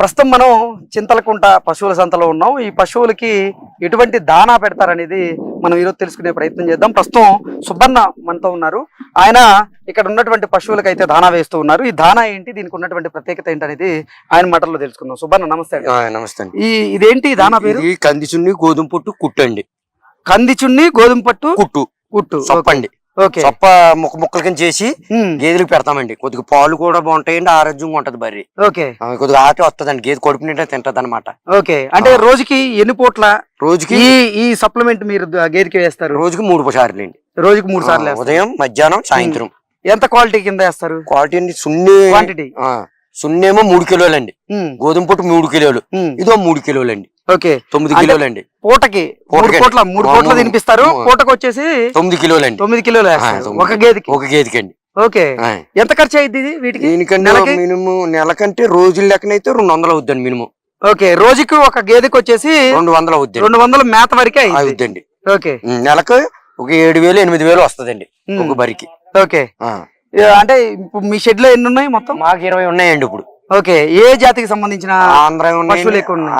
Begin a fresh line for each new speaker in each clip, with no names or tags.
ప్రస్తుతం మనం చింతలకుంట పశువుల సంతలో ఉన్నాం. ఈ పశువులకి ఎటువంటి దానా పెడతారనేది మనం ఈరోజు తెలుసుకునే ప్రయత్నం చేద్దాం. ప్రస్తుతం సుబ్బన్న మనతో ఉన్నారు. ఆయన ఇక్కడ ఉన్నటువంటి పశువులకు అయితే దానా వేస్తూ ఉన్నారు. ఈ దానా ఏంటి? దీనికి ఉన్నటువంటి ప్రత్యేకత ఏంటి అనేది ఆయన మాటల్లో తెలుసుకుందాం. సుబ్బన్న నమస్తే
నమస్తే అండి.
ఈ ఇదేంటి దానా పేరు?
ఇది కంది చున్ని గోధుమ పుట్టు కుట్టు అండి.
కంది చున్ని గోధుమ పట్టు
కుట్టు.
కుట్టు.
సొప్ప అండి
ఓకే.
సొప్ప ముక్క ముక్కల కింద చేసి గేదెలకు పెడతామండి. కొద్దిగా పాలు కూడా బాగుంటాయండి ఆరోగ్యంగా ఉంటది బర్రి.
ఓకే.
కొద్దిగా ఆట వస్తుందండి గేదె కొడుపు నిండా తింటది అనమాట
ఓకే. అంటే రోజుకి ఎన్ని పూట్ల
రోజుకి
ఈ సప్లిమెంట్ మీరు గేదెకి వేస్తారు?
రోజుకి మూడు సార్లు అండి.
రోజుకి మూడు సార్లు.
ఉదయం మధ్యాహ్నం సాయంత్రం.
ఎంత క్వాలిటీ కింద వేస్తారు?
క్వాలిటీ అండి సున్ని
క్వాంటిటీ?
సున్నేమో మూడు కిలోలండి. గోధుమ పుట్టు మూడు కిలోలు. ఇదో మూడు కిలోలండి.
ఓకే.
తొమ్మిది
అంటే-
కిలోలండి.
పూటకి మూడు
పూటకి.
పూట్ల మూడు
మూడు.
తినిపిస్తారు. పూటకు వచ్చేసి
తొమ్మిది కిలోలండి.
తొమ్మిది కిలోలు. ఒక గేదెకి.
ఒక గేదెకండి.
ఓకే.
ఆ.
ఎంత ఖర్చు అయింది ఇది వీటికి?
దీనికంటే? మినిమం నెలకంటే రోజుల లెక్కనైతే రెండు వందలు అవుద్దండి మినిమం.
ఓకే. రోజుకి ఒక గేదెకి వచ్చేసి
రెండు వందలు అవుద్దండి.
రెండు వందల మేత వరకే
అవుద్దండి.
ఓకే.
నెలకు ఒక ఏడు వేలు ఎనిమిది వేలు వస్తదండి. ఒక బరికి.
ఓకే. అంటే ఇప్పుడు మీ షెడ్లో ఎన్ని ఉన్నాయి మొత్తం?
మాకు ఇరవై ఉన్నాయండి ఇప్పుడు.
ఓకే ఏ జాతికి సంబంధించిన
ఆంధ్ర ఉన్నాయి.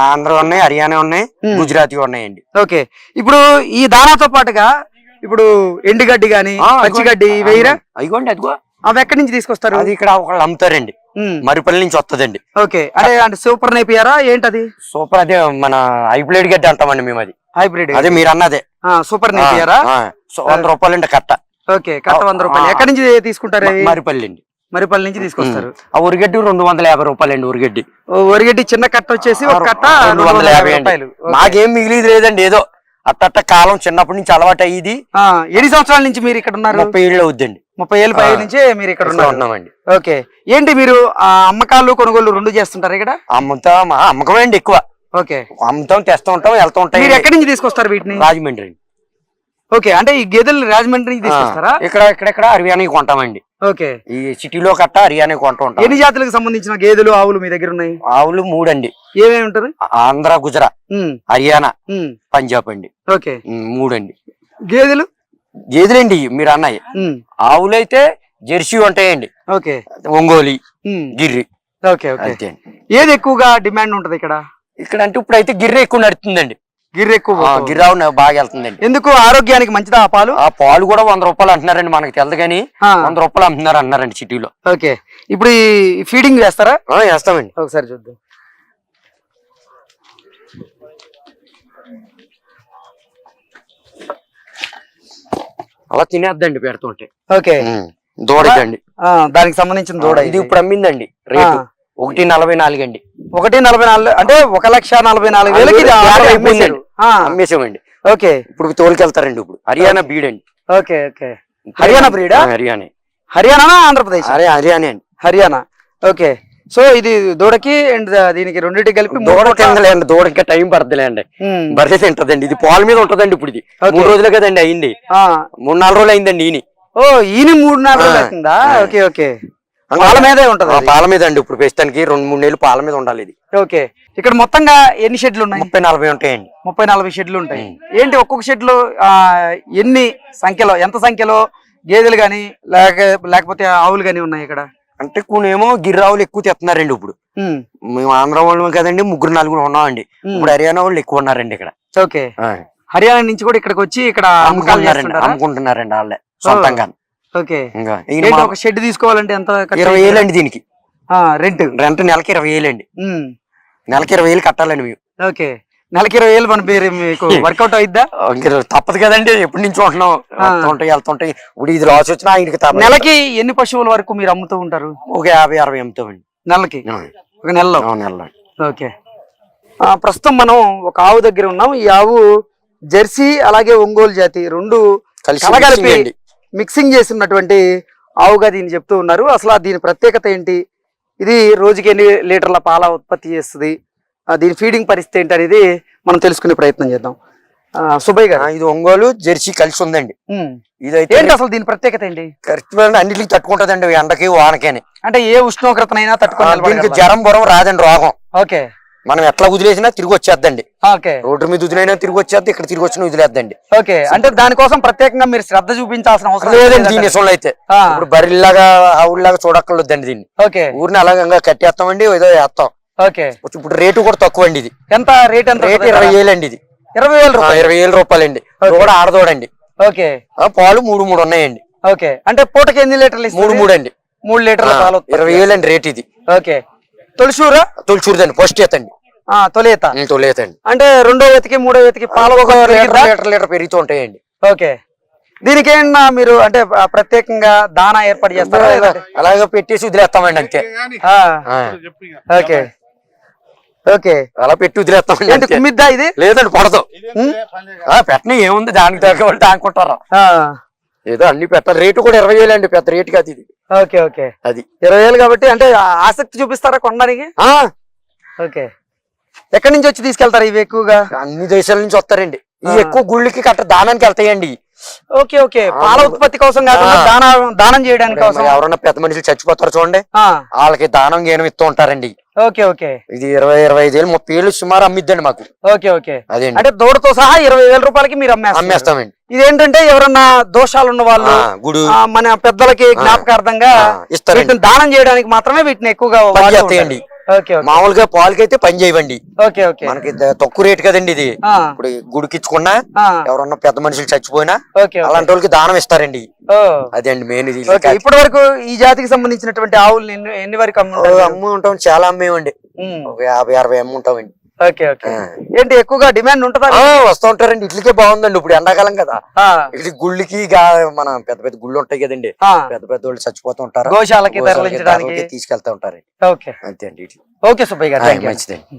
ఆంధ్ర ఉన్నాయి? హర్యానా ఉన్నాయి
ఉం.
గుజరాతీ ఉన్నాయండి.
ఓకే ఇప్పుడు ఈ దానాతో పాటుగా ఇప్పుడు ఎండుగడ్డి గాని పచ్చిగడ్డి. వేయరా?
అదిగోండి అదిగో.
అవి ఎక్కడి నుంచి తీసుకొస్తారు?
అది ఇక్కడ ఒకళ్ళు అమ్ముతారండి.
ఉమ్,
మరిపల్లి నుంచి వస్తదండి.
ఓకే అంటే అంటే సూపర్ నేపియారా? ఏంటది?
సూపర్ అదే మన హైబ్రిడ్ గడ్డి అంటామండి మేము అది.
హైబ్రిడ్
అదే మీరు అన్నదే.
సూపర్ నేపియారా?
వంద రూపాయలండి కట్ట.
ఓకే కట్ట వంద రూపాయలు. ఎక్కడి నుంచి తీసుకుంటారు?
మరిపల్లి అండి.
మరిపల్లి నుంచి తీసుకొస్తారు.
ఆ ఉరిగడ్డి రెండు వందల యాభై రూపాయలండి ఉరిగడ్డి.
ఓ, ఒరిగడ్డి చిన్న కట్ట వచ్చేసి ఒక కట్ట
రెండు వందల యాభై అండి.
రూపాయలు.
మాకేం మిగిలిది లేదండి ఏదో అట్టట్ట కాలం చిన్నప్పటి నుంచి అలవాటు అయ్యింది.
ఎన్ని సంవత్సరాల నుంచి మీరు ఇక్కడ ఉన్నారు?
ముప్పై ఏళ్ళు అవుద్దండి.
ముప్పై ఏళ్ళ పై. నుంచే మీరు ఇక్కడ
ఉన్నామండి.
ఓకే. ఏంటి మీరు ఆ, అమ్మకాలు కొనుగోలు రెండు చేస్తుంటారు ఇక్కడ?
అమ్ముతాం ఆ, అమ్మకం అండి ఎక్కువ.
ఓకే.
అమ్ముతాం తెస్తూ ఉంటాం వెళ్తూ
మీరు ఎక్కడి నుంచి తీసుకొస్తారు వీటిని?
రాజమండ్రి అండి.
ఓకే అంటే ఈ గేదెలు రాజమండ్రి తీసుకొస్తారా?
ఇక్కడ ఇక్కడెక్కడ హర్యానా కొంటామండి.
ఓకే.
ఈ సిటీలో కట్ట హర్యానా కొంటూ ఉంటాం.
ఎన్ని జాతులకు సంబంధించిన గేదెలు ఆవులు మీ దగ్గర ఉన్నాయి?
ఆవులు మూడండి.
ఏమేమి ఉంటారు?
ఆంధ్ర గుజరాత్ హర్యానా పంజాబ్ అండి.
ఓకే.
ఉమ్, మూడండి.
గేదెలు?
గేదెలండి మీరు అన్నాయి
ఉమ్,
ఆవులు అయితే జెర్సీ ఉంటాయండి.
ఓకే.
ఒంగోలి గిర్రి.
Okay okay.
అండి.
ఏది ఎక్కువగా డిమాండ్ ఉంటది ఇక్కడ?
ఇక్కడ అంటే ఇప్పుడు అయితే గిర్రె ఎక్కువ నడుతుందండి.
గిర్రె ఎక్కువ.
గిర్రావు బాగా వెళ్తుందండి.
ఎందుకు? ఆరోగ్యానికి మంచిదా ఆ పాలు?
ఆ పాలు కూడా వంద రూపాయలు అంటున్నారండి మనకి తెలదు కానీ వంద రూపాయలు అమ్ముతున్నారు అంటున్నారండి సిటీలో.
ఓకే. ఇప్పుడు ఈ ఫీడింగ్ వేస్తారా?
వేస్తామండి.
ఒకసారి చూద్దాం.
అలా తినేద్దండి పెడుతుంటే.
ఓకే.
దూడకండి.
దానికి సంబంధించిన దూడ
ఇది ఇప్పుడు అమ్మిందండి రేటు. ఒకటి నలభై నాలుగు అండి
ఒకటి నలభై నాలుగు అంటే ఒక లక్ష నలభై నాలుగు వేలకి
అమ్మేసామండి
ఓకే.
ఇప్పుడు తోలుకెళ్తారండి ఇప్పుడు. హర్యానా బీడ్ అండి.
Okay okay. హర్యానా? ఆ,
హర్యానా.
హర్యానా ఆంధ్రప్రదేశ్?
అరే హర్యానా అండి.
హర్యానా. ఓకే. సో ఇది దూడకి అండ్ దీనికి రెండింటికి కలిపి మూడు
దూడ
కోట్ల-
తిందలేండి దూడ ఇంకా టైం పడతలేండి
ఉమ్,
బర్రె తింటదండి. ఇది పాల మీద ఉంటదండి ఇప్పుడు ఇది. మూడు రోజులే కదండి అయింది. మూడు నాలుగు రోజులు అయిందండి ఈయన.
ఓ ఈయన మూడు నాలుగు రోజులు అవుతుందా. Okay okay. పాల మీదే ఉంటది.
పాల మీద అండి ఇప్పుడు ప్రస్తుతానికి రెండు మూడు నెలలు పాల మీద ఉండాలి ఇది.
ఓకే. ఇక్కడ మొత్తంగా ఎన్ని షెడ్లు ఉన్నాయి?
ముప్పై నలభై ఉంటాయండి.
ముప్పై నలభై షెడ్లు ఉంటాయి. ఏంటి ఒక్కొక్క షెడ్లో ఆ, ఎన్ని సంఖ్యలో ఎంత సంఖ్యలో గేదెలు గాని లేక లేకపోతే ఆవులు గాని ఉన్నాయి ఇక్కడ?
అంటే కొన్ని ఏమో గిర్రావులు ఎక్కువ తెస్తున్నారండి ఇప్పుడు. మేము ఆంధ్ర వాళ్ళం కదండి ముగ్గురు నలుగురు ఉన్నామండి. ఇప్పుడు హర్యానా వాళ్ళు ఎక్కువ ఉన్నారండి ఇక్కడ.
ఓకే. హర్యానా నుంచి కూడా ఇక్కడికి వచ్చి ఇక్కడ
అమ్ముకుంటున్నారండి అమ్ముకుంటున్నారండి వాళ్ళే సొంతంగా
ఓకే.
ఇంకా
ఒక షెడ్ తీసుకోవాలంటే ఎంత
ఇరవై
అవుతుంది?
వేలండి దీనికి.
రెంట్.
రెంట్ నెలకి ఇరవై వేలండి
ఉమ్,
నెలకి ఇరవై వేలు కట్టాలండి మేము.
ఓకే. నెలకి ఇరవై వేలు మన పేరు మీకు వర్కౌట్ అయిద్దా
తప్పదు కదండి ఎప్పటి నుంచి ఉంటున్నాం వస్తుంటాయి వెళ్తుంటాయి ఇప్పుడు ఇది లాస్ వచ్చినా ఆయనకి
నెలకి ఎన్ని పశువుల వరకు మీరు అమ్ముతూ ఉంటారు?
ఒక యాభై అరవై అమ్ముతామండి.
నెలకి? ఒక నెలలో?
నెలలో.
ఓకే. ప్రస్తుతం మనం ఒక ఆవు దగ్గర ఉన్నాం. ఈ ఆవు జెర్సీ అలాగే ఒంగోలు జాతి రెండు
కలిసి అండి
మిక్సింగ్ చేసినటువంటి ఆవుగా దీన్ని చెప్తూ ఉన్నారు. అసలు ఆ దీని ప్రత్యేకత ఏంటి? ఇది రోజుకి ఎన్ని లీటర్ల పాల ఉత్పత్తి చేస్తుంది? దీని ఫీడింగ్ పరిస్థితి ఏంటి అనేది మనం తెలుసుకునే ప్రయత్నం చేద్దాం. సుబ్బయ్య గారు.
ఇది ఒంగోలు జెర్సీ కలిసి ఉందండి. ఇదైతే
ఏంటి అసలు దీని ప్రత్యేకత ఏంటి?
అన్నిటికి తట్టుకుంటదండి ఎండకి వానకని
అంటే ఏ ఉష్ణోగ్రతనైనా నిలబడగలదా?
జ్వరం బురం రాదండి రోగం.
ఓకే.
మనం ఎట్లా వదిలేసినా తిరిగి వచ్చేద్దండి. రోడ్డు మీద వదిలేనా తిరిగి వచ్చేద్ది ఇక్కడ తిరిగి వచ్చిన వదిలేద్దండి.
ఓకే. అంటే దానికోసం ప్రత్యేకంగా మీరు శ్రద్ధ చూపించాల్సిన అవసరం
లేదండి. దీని విషయంలో అయితే ఇప్పుడు బరిలాగా ఆవుల్లాగా చూడక్కర్లేదండి దీన్ని.
ఓకే.
ఊరిని అలాగంగా కట్టేస్తామండి ఏదో వేస్తాం.
ఓకే.
ఇప్పుడు రేటు కూడా తక్కువ అండి ఇది.
ఎంత రేట్ ఎంత
రేటు? ఇరవై వేలు అండి ఇది.
ఇరవై వేల రూపాయలు.
ఇరవై వేల రూపాయలండి. కూడా ఆడదోడండి.
ఓకే.
పాలు మూడు మూడు ఉన్నాయండి.
ఓకే. అంటే పూటకి ఎన్ని లీటర్లు?
మూడు మూడు అండి
మూడు లీటర్ల పాలు.
ఇరవై వేలు అండి రేట్ ఇది.
ఓకే. తొలిసూరా?
తొలిచూరుదండి ఫస్ట్ ఈతండి
ఆ, తొలి ఈత
తొలితండి
అంటే రెండో ఎతికి మూడో ఎతికి పాలు ఒక
లీటర్ పెరుగుతూ ఉంటాయండి.
ఓకే. దీనికి ఏమన్నా మీరు అంటే ప్రత్యేకంగా దానా ఏర్పాటు చేస్తారా?
అలాగే పెట్టేసి వదిలేస్తామండి అంతే.
ఓకే. ఓకే.
అలా పెట్టి వదిలేస్తామండి అంతే.
కుమ్మిద్దా ఇది?
లేదండి పడదు. పెట్టని ఏముంది దానికి దగ్గర దానుకుంటారా ఏదో అన్ని పెట్టాలి రేటు కూడా ఇరవై వేలు అండి పెద్ద రేటు కాదు ఇది.
Okay okay.
అది.
ఇరవై వేలు కాబట్టి అంటే ఆసక్తి చూపిస్తారా కొనడానికి ఓకే. ఎక్కడి నుంచి వచ్చి తీసుకెళ్తారు ఇవి ఎక్కువగా?
అన్ని దేశాల నుంచి వస్తారండి.
ఆ.
ఎక్కువ గుళ్ళకి కట్ట దానానికి వెళ్తాయండి.
Okay okay. పాల ఉత్పత్తి కోసం కాకుండా. దానా దానం చేయడానికి కోసం.
ఎవరన్నా పెద్ద మనుషులు చచ్చిపోతారు చూడండి. వాళ్ళకి దానం గేనం ఇస్తూ ఉంటారండి.
Okay okay.
ఇది ఇరవై ఇరవై ఐదు వేలు ముప్పై వేలు సుమారు అమ్మిద్దండి మాకు.
Okay okay.
అదేండి.
అంటే దూడతో సహా ఇరవై వేల రూపాయలకి మీరు అమ్మేస్తారు.
అమ్మేస్తామండి.
ఇదేంటంటే ఎవరన్నా దోషాలు ఉన్న వాళ్ళు
గుడు.
మన పెద్దలకి జ్ఞాపకార్థంగా వీటిని దానం చేయడానికి మాత్రమే వీటిని ఎక్కువగా
పని మామూలుగా పాలకైతే పని చేయవండి.
Okay okay.
మనకి తక్కువ రేటు కదండి ఇది. ఇప్పుడు గుడికిచ్చుకున్నా ఎవరన్నా పెద్ద మనుషులు చచ్చిపోయినా. అలాంటి వాళ్ళకి దానం ఇస్తారండి. అదే అండి మెయిన్ ఇది.
ఇప్పటి వరకు ఈ జాతికి సంబంధించినటువంటి ఆవులు ఎన్ని వరకు
అమ్ము ఉంటాం చాలా అమ్మేమండి
ఉమ్,
ఒక యాభై అరవై అమ్ము ఉంటామండి
ఓకే ఓకే. ఏంటి ఎక్కువగా డిమాండ్ ఉంటుందా
వస్తూ ఉంటారండి. ఇట్లకే బాగుందండి ఇప్పుడు ఎండాకాలం కదా. ఇట్లా గుళ్ళకి గా- మన పెద్ద పెద్ద గుళ్ళు ఉంటాయి కదండి. పెద్ద పెద్ద వాళ్ళు చచ్చిపోతూ ఉంటారు.
గోశాలకి
తీసుకెళ్తా ఉంటారు
ఓకే.
అంతే అండి.
ఓకే సుబ్బయ్య గారు.
మంచిదండి.